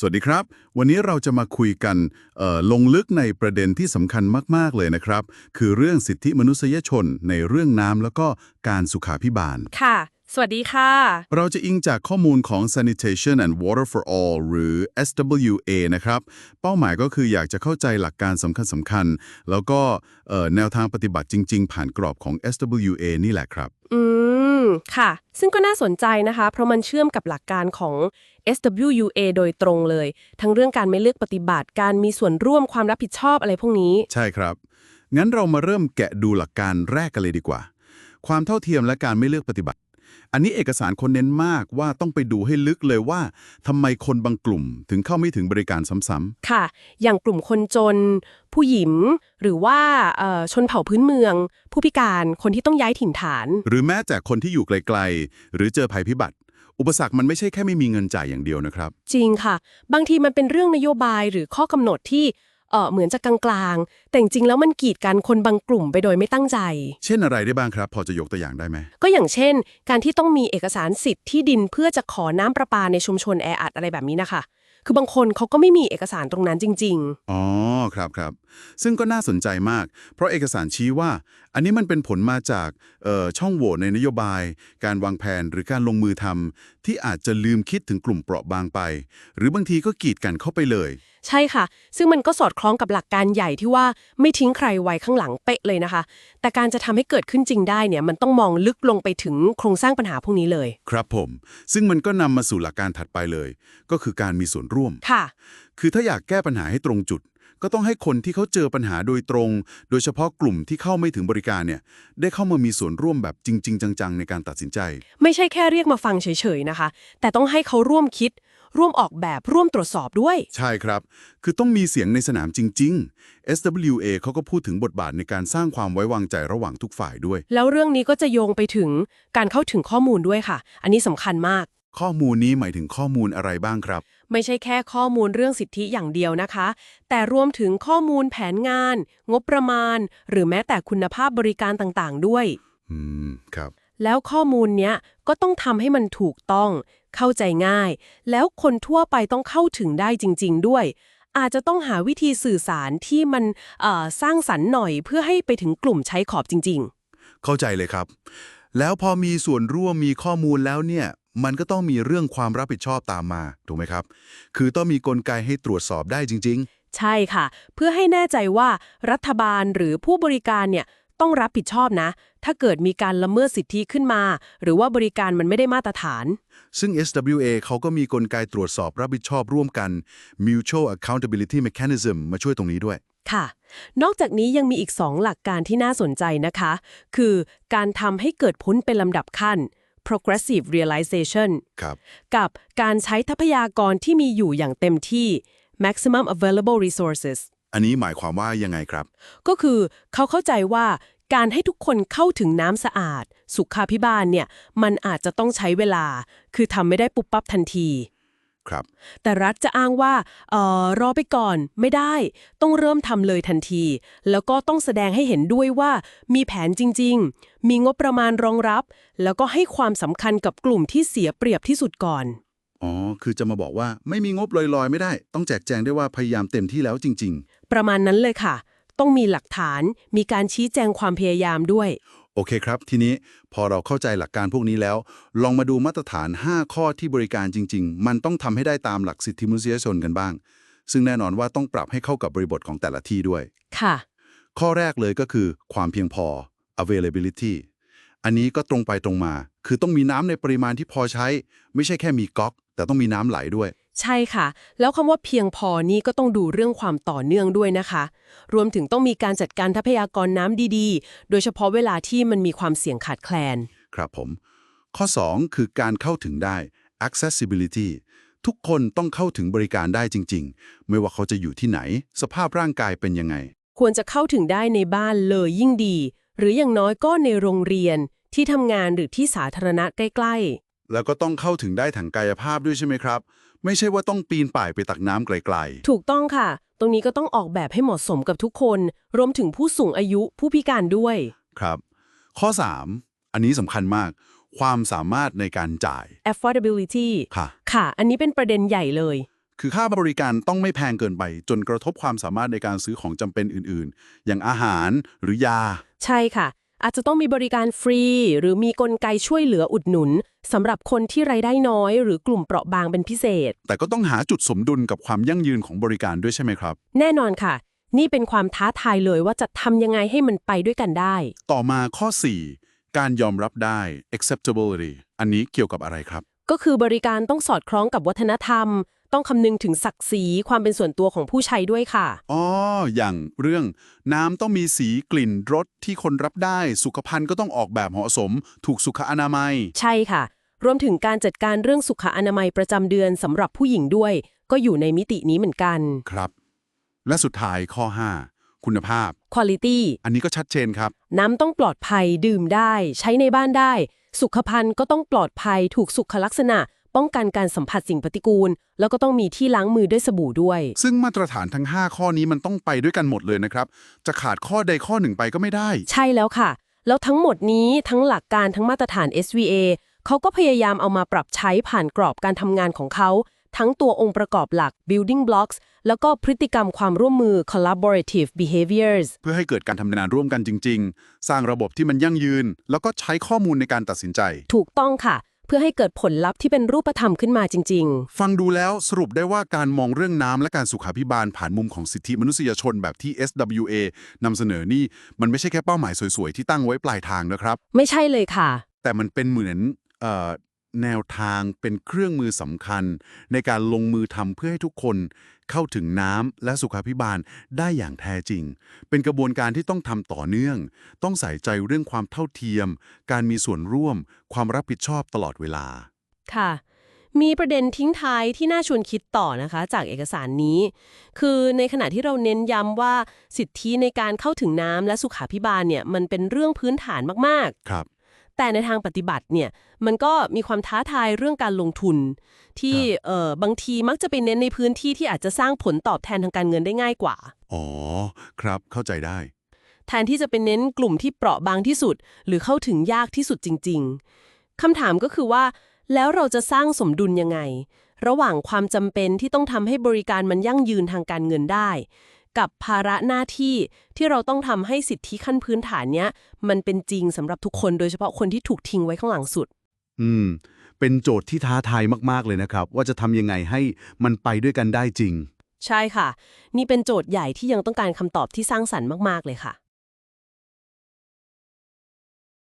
สวัสดีครับ วันนี้เราจะมาคุยกันลงลึกในประเด็นที่สำคัญมาก ๆ เลยนะครับ คือเรื่องสิทธิมนุษยชนในเรื่องน้ำแล้วก็การสุขาพิบาล ค่ะ สวัสดีค่ะ เราจะอิงจากข้อมูลของ Sanitation and Water for All หรือ SWA นะครับ เป้าหมายก็คืออยากจะเข้าใจหลักการสำคัญสำคัญๆแล้วก็เอ่อแนวทางปฏิบัติจริง ๆ ผ่านกรอบของ SWA นี่แหละครับ อืม ค่ะ ซึ่งก็น่าสนใจนะคะ เพราะมันเชื่อมกับหลักการของ SWUA โดยตรงเลย ทั้งเรื่องการไม่เลือกปฏิบัติ การมีส่วนร่วมความรับผิดชอบอะไรพวกนี้ ใช่ครับ งั้นเรามาเริ่มแกะดูหลักการแรกกันเลยดีกว่า ความเท่าเทียมและการไม่เลือกปฏิบัติ อันนี้เอกสารคนเน้นมากว่าต้องไปดูให้ลึกเลยว่าทำไมคนบางกลุ่มถึงเข้าไม่ถึงบริการซ้ำค่ะ อย่างกลุ่มคนจน ผู้หญิง หรือว่าเอ่อชนเผ่าพื้นเมือง ผู้พิการคนที่ต้องย้ายถิ่นฐาน ๆ หรือแม้แต่คนที่อยู่ไกลๆ หรือเจอภัยพิบัติ อุปสรรคมันไม่ใช่แค่ไม่มีเงินจ่ายอย่างเดียวนะครับ จริงค่ะ บางทีมันเป็นเรื่องนโยบายหรือข้อกำหนดที่ เออเหมือนจะกลางๆ แต่จริงๆแล้วมันกีดกันคนบางกลุ่มไปโดยไม่ตั้งใจ เช่นอะไรได้บ้างครับ พอจะยกตัวอย่างได้ไหม ก็อย่างเช่น การที่ต้องมีเอกสารสิทธิ์ที่ดินเพื่อจะขอน้ำประปาในชุมชนแออัดอะไรแบบนี้นะคะ คือบางคนเขาก็ไม่มีเอกสารตรงนั้นจริงอ๋อครับครับ ซึ่งก็น่าสนใจมาก เพราะเอกสารชี้ว่า อันนี้มันเป็นผลมาจากเอ่อช่องโหว่ในนโยบาย การวางแผนหรือการลงมือทำ ที่อาจจะลืมคิดถึงกลุ่มเปราะบางไป หรือบางทีก็กีดกันเข้าไปเลยๆใช่ค่ะ ซึ่งมันก็สอดคล้องกับหลักการใหญ่ที่ว่าไม่ทิ้งใครไว้ข้างหลังเป๊ะเลยนะคะ แต่การจะทำให้เกิดขึ้นจริงได้เนี่ยมันต้องมองลึกลงไปถึงโครงสร้างปัญหาพวกนี้เลย ครับผม ซึ่งมันก็นำมาสู่หลักการถัดไปเลย ก็คือการมีส่วนร่วมค่ะ คือถ้าอยากแก้ปัญหาให้ตรงจุด ก็ต้องให้คนที่เขาเจอปัญหาโดยตรง โดยเฉพาะกลุ่มที่เข้าไม่ถึงบริการเนี่ย ได้เข้ามามีส่วนร่วมแบบจริง ๆ จัง ๆ ในการตัดสินใจ ไม่ใช่แค่เรียกมาฟังเฉยๆนะคะ แต่ต้องให้เขาร่วมคิด ร่วมออกแบบร่วมตรวจสอบด้วย ใช่ครับ คือต้องมีเสียงในสนามจริง ๆ SWA เขาก็พูดถึงบทบาทในการสร้างความไว้วางใจระหว่างทุกฝ่ายด้วย แล้วเรื่องนี้ก็จะโยงไปถึงการเข้าถึงข้อมูลด้วยค่ะ อันนี้สำคัญมาก ข้อมูลนี้หมายถึงข้อมูลอะไรบ้างครับ ไม่ใช่แค่ข้อมูลเรื่องสิทธิอย่างเดียวนะคะ แต่รวมถึงข้อมูลแผนงาน งบประมาณ หรือแม้แต่คุณภาพบริการต่างๆ ด้วย อืม ครับ แล้วข้อมูลเนี้ยก็ต้องทำให้มันถูกต้อง เข้าใจง่าย แล้วคนทั่วไปต้องเข้าถึงได้จริง ๆ ด้วย อาจจะต้องหาวิธีสื่อสารที่มันเอ่อสร้างสรรค์หน่อยเพื่อให้ไปถึงกลุ่มใช้ขอบจริงเข้าใจเลยครับ แล้วพอมีส่วนร่วมมีข้อมูลแล้วเนี่ย มันก็ต้องมีเรื่องความรับผิดชอบตามมาถูกไหมครับ คือต้องมีกลไกให้ตรวจสอบได้จริงๆใช่ค่ะ เพื่อให้แน่ใจว่ารัฐบาลหรือผู้บริการเนี่ยต้องรับผิดชอบนะ ถ้าเกิดมีการละเมิดสิทธิขึ้นมา หรือว่าบริการมันไม่ได้มาตรฐาน ๆ ซึ่ง SWA เขาก็มีกลไกตรวจสอบรับผิดชอบร่วมกัน Mutual Accountability Mechanism มาช่วยตรงนี้ด้วย ค่ะ นอกจากนี้ยังมีอีก 2 หลักการที่น่าสนใจนะคะ คือการทำให้เกิดพ้นเป็นลำดับขั้น progressive realization ครับกับการใช้ทรัพยากรที่มีอยู่อย่างเต็มที่ maximum available resources อันนี้หมายความว่ายังไงครับ ก็คือเขาเข้าใจว่าการให้ทุกคนเข้าถึงน้ำสะอาด สุขาพิบาลเนี่ย มันอาจจะต้องใช้เวลา คือทำไม่ได้ปุ๊บปั๊บทันที ครับ แต่รัฐจะอ้างว่าเอ่อรอไปก่อนไม่ได้ ต้องเริ่มทำเลยทันที แล้วก็ต้องแสดงให้เห็นด้วยว่ามีแผนจริง ๆ มีงบประมาณรองรับ แล้วก็ให้ความสำคัญกับกลุ่มที่เสียเปรียบที่สุดก่อน อ๋อ คือจะมาบอกว่าไม่มีงบลอยๆ ไม่ได้ ต้องแจกแจงได้ว่าพยายามเต็มที่แล้วจริงประมาณนั้นเลยค่ะ ต้องมีหลักฐาน มีการชี้แจงความพยายามด้วยๆ โอเคครับ ทีนี้พอเราเข้าใจหลักการพวกนี้แล้ว ลองมาดูมาตรฐาน 5 ข้อที่บริการจริง ๆ มันต้องทำให้ได้ตามหลักสิทธิมนุษยชนกันบ้าง ซึ่งแน่นอนว่าต้องปรับให้เข้ากับบริบทของแต่ละที่ด้วย ค่ะ ข้อแรกเลยก็คือความเพียงพอ availability อันนี้ก็ตรงไปตรงมา คือต้องมีน้ำในปริมาณที่พอใช้ ไม่ใช่แค่มีก๊อก แต่ต้องมีน้ำไหลด้วย ใช่ค่ะ แล้วคำว่าเพียงพอนี่ก็ต้องดูเรื่องความต่อเนื่องด้วยนะคะ รวมถึงต้องมีการจัดการทรัพยากรน้ำดีๆ โดยเฉพาะเวลาที่มันมีความเสี่ยงขาดแคลน ครับผม ข้อ 2 คือการเข้าถึงได้ accessibility ทุกคนต้องเข้าถึงบริการได้จริง ๆ ไม่ว่าเขาจะอยู่ที่ไหน สภาพร่างกายเป็นยังไง ควรจะเข้าถึงได้ในบ้านเลยยิ่งดี หรืออย่างน้อยก็ในโรงเรียนที่ทำงานหรือที่สาธารณะใกล้ แล้วก็ต้องเข้าถึงได้ทางกายภาพด้วยใช่ไหมครับ ไม่ใช่ว่าต้องปีนป่ายไปตักน้ำไกลๆ ถูกต้องค่ะ ตรงนี้ก็ต้องออกแบบให้เหมาะสมกับทุกคน รวมถึงผู้สูงอายุผู้พิการด้วยๆครับ ข้อ 3 อันนี้สำคัญมาก ความสามารถในการจ่าย affordability ค่ะ ค่ะ อันนี้เป็นประเด็นใหญ่เลย คือค่าบริการต้องไม่แพงเกินไป จนกระทบความสามารถในการซื้อของจำเป็นอื่นๆ อย่างอาหารหรือยา ใช่ค่ะ อาจจะต้องมีบริการฟรี หรือมีกลไกช่วยเหลืออุดหนุนสำหรับคนที่รายได้น้อย หรือกลุ่มเปราะบางเป็นพิเศษ แต่ก็ต้องหาจุดสมดุลกับความยั่งยืนของบริการด้วยใช่ไหมครับ แน่นอนค่ะ นี่เป็นความท้าทายเลยว่าจะทำยังไงให้มันไปด้วยกันได้ ต่อมาข้อ 4 การยอมรับได้ acceptability อันนี้เกี่ยวกับอะไรครับ ก็คือบริการต้องสอดคล้องกับวัฒนธรรม ต้องคำนึงถึงศักดิ์ศรีความเป็นส่วนตัวของผู้ใช้ด้วยค่ะ อ๋อ อย่างเรื่องน้ำต้องมีสีกลิ่นรสที่คนรับได้ สุขภัณฑ์ก็ต้องออกแบบเหมาะสม ถูกสุขอนามัย ใช่ค่ะ รวมถึงการจัดการเรื่องสุขอนามัยประจำเดือนสำหรับผู้หญิงด้วย ก็อยู่ในมิตินี้เหมือนกัน ครับ และสุดท้ายข้อ 5 คุณภาพ quality อันนี้ก็ชัดเจนครับ น้ำต้องปลอดภัยดื่มได้ ใช้ในบ้านได้ สุขภัณฑ์ก็ต้องปลอดภัยถูกสุขลักษณะ ป้องกันการสัมผัสสิ่งปฏิกูล แล้วก็ต้องมีที่ล้างมือด้วยสบู่ด้วย ซึ่งมาตรฐานทั้ง 5 ข้อนี้มันต้องไปด้วยกันหมดเลยนะครับ จะขาดข้อใดข้อหนึ่งไปก็ไม่ได้ ใช่แล้วค่ะ แล้วทั้งหมดนี้ทั้งหลักการทั้งมาตรฐาน SVA เขาก็พยายามเอามาปรับใช้ผ่านกรอบการทำงานของเขา ทั้งตัวองค์ประกอบหลัก building blocks แล้วก็พฤติกรรมความร่วมมือ collaborative behaviors เพื่อให้เกิดการทำงานร่วมกันจริง ๆ สร้างระบบที่มันยั่งยืน แล้วก็ใช้ข้อมูลในการตัดสินใจ ถูกต้องค่ะ เพื่อให้เกิดผลลัพธ์ที่เป็นรูปธรรมขึ้นมาจริงฟังดูแล้วสรุปได้ว่าการมองเรื่องน้ำและการสุขาภิบาลผ่านมุมของสิทธิมนุษยชนแบบที่ SWA นำเสนอนี่ มันไม่ใช่แค่เป้าหมายสวยๆ ที่ตั้งไว้ปลายทางนะครับๆไม่ใช่เลยค่ะ แต่มันเป็นเหมือนเอ่อ แนวทางเป็นเครื่องมือสำคัญ ในการลงมือทำเพื่อให้ทุกคนเข้าถึงน้ำและสุขาภิบาลได้อย่างแท้จริง เป็นกระบวนการที่ต้องทำต่อเนื่อง ต้องใส่ใจเรื่องความเท่าเทียม การมีส่วนร่วม ความรับผิดชอบตลอดเวลา ค่ะ มีประเด็นทิ้งท้ายที่น่าชวนคิดต่อนะคะ จากเอกสารนี้ คือในขณะที่เราเน้นย้ำว่าสิทธิในการเข้าถึงน้ำและสุขาภิบาลเนี่ยมันเป็นเรื่องพื้นฐานมากครับๆ แต่ในทางปฏิบัติเนี่ยมันก็มีความท้าทายเรื่องการลงทุน ที่ครับเอ่อบางทีมักจะไปเน้นในพื้นที่ที่อาจจะสร้างผลตอบแทนทางการเงินได้ง่ายกว่า อ๋อ ครับเข้าใจได้ แทนที่จะเป็นเน้นกลุ่มที่เปราะบางที่สุด หรือเข้าถึงยากที่สุดจริง ๆคำถามก็คือว่า แล้วเราจะสร้างสมดุลยังไง ระหว่างความจำเป็นที่ต้องทำให้บริการมันยั่งยืนทางการเงินได้ กับภาระหน้าที่ที่เราต้องทำให้สิทธิขั้นพื้นฐานเนี้ย มันเป็นจริงสำหรับทุกคนโดยเฉพาะคนที่ถูกทิ้งไว้ข้างหลังสุด อืม เป็นโจทย์ที่ท้าทายมาก ๆ เลยนะครับ ว่าจะทำยังไงให้มันไปด้วยกันได้จริง ใช่ค่ะ นี่เป็นโจทย์ใหญ่ที่ยังต้องการคำตอบที่สร้างสรรค์มาก ๆ เลยค่ะ